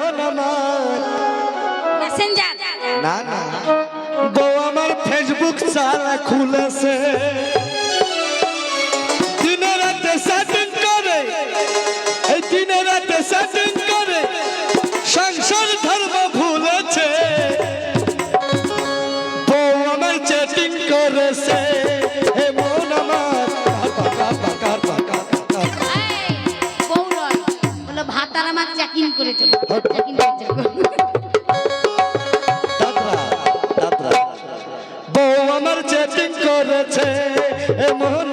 হন আমার মেসেঞ্জার না না। বউ আমার ফেসবুক চালা খুলেছে। মন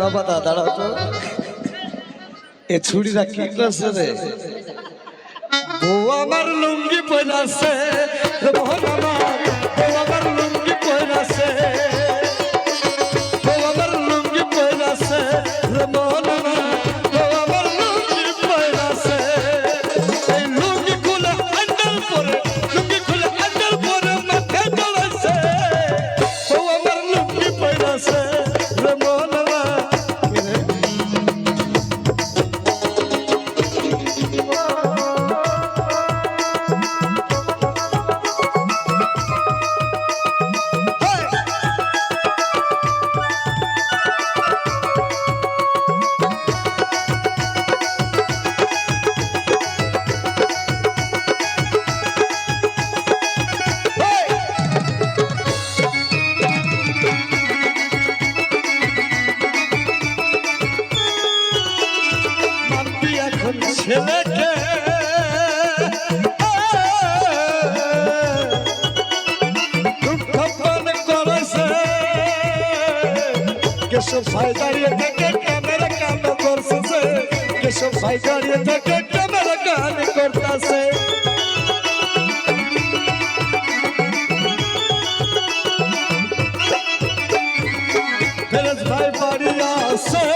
বাবা দা দাঁড়াও তো। এ ছুরিটা কি করছে রে? বউ আমার লুঙ্গি পয়লাছে আমার ছেলেকে দুঃখপন করেছে কেশব ভাই দাঁড়িয়ে থেকে ক্যামেরা কান করতেছে কেশব ভাই দাঁড়িয়ে থেকে ক্যামেরা কান করতেছে ভাই বাড়ি আসে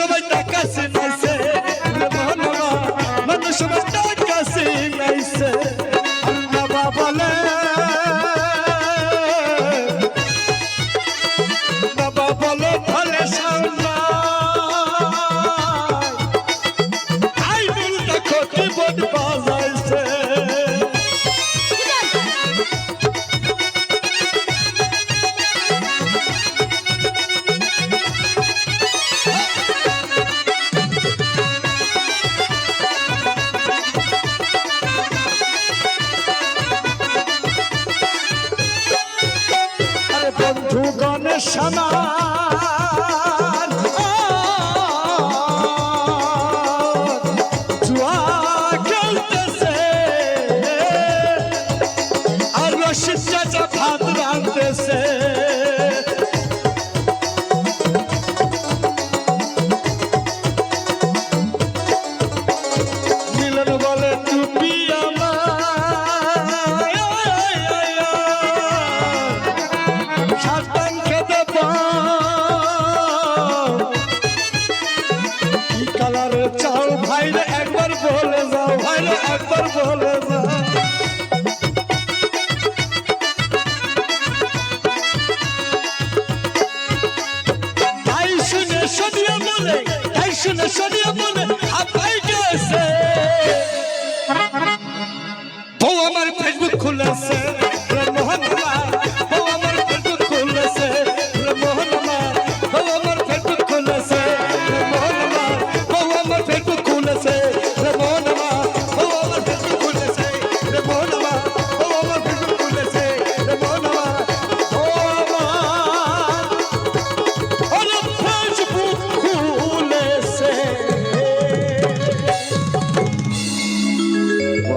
somos el 什么？ভয় একবার বলে না তাই শুনে শুনিয়া বলে তাই শুনে শুনিয়া বলে আপাই গেছে